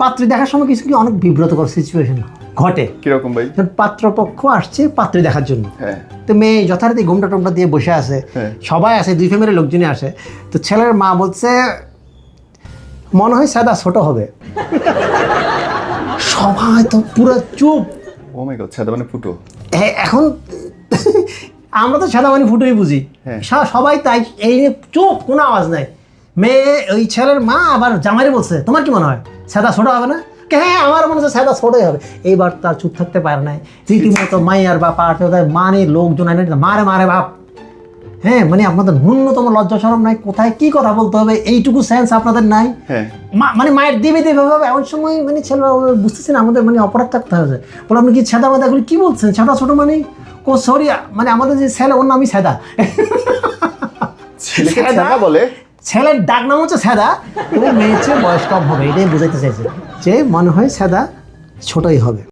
পাত্রী দেখার সময় কিছু কি অনেক বিব্রতকর সিচুয়েশন ঘটে। কীরকম ভাই? পাত্রপক্ষ আসছে পাত্রী দেখার জন্য। হ্যাঁ। তো মেয়ে যথারীতি ঘুমটা টুমটা দিয়ে বসে আছে। হ্যাঁ। সবাই আছে দুই ফ্যামিলির লোকজনই আসে। তো ছেলের মা বলছে মনে হয় সাদা ছোট হবে। সবাই তো পুরো চুপ। ও মাই গড সাদা মানে ফুটো? হ্যাঁ এখন আমরা তো সাদা মানে ফুটোই বুঝি। সবাই তাই এই চুপ কোনো আওয়াজ নাই। মেয়ে ওই ছেলের মা আবার জামাইরে বলছে তোমার কি মনে হয়? সাদা ছোট হবে না? হ্যাঁ আমার মনে হচ্ছে সাদা ছোটই হবে। এইবার তার চুপ থাকতে পারে নাই। রীতিমতো মাইয়ার বাপ আর মানে লোকজন আইনে মারে মারে বাপ! হ্যাঁ মানে আপনাদের ন্যূনতম লজ্জা সরম নাই? কোথায় কি কথা বলতে হবে? এইটুকু সেন্স আপনাদের নাই? হ্যাঁ। মানে মায়ের দিবে দিবে ভাবে এমন সময় মানে ছেলেরা বুঝতেছেন আমাদের মানে অপরাধ থাকতে হবে বলে আপনি কি ছেদা এগুলো কি বলছেন? ছাদা ছোট মানে কো সরি মানে আমাদের যে ছেলে ওর নামই ছেলেকে সাদা? বলে? ছেলের ডাক নাম হচ্ছে সাদা এবং মেয়ে হচ্ছে বয়স কম হবে, এটাই বোঝাইতে চাইছে। যে মনে হয় স্যাদা ছোটই হবে।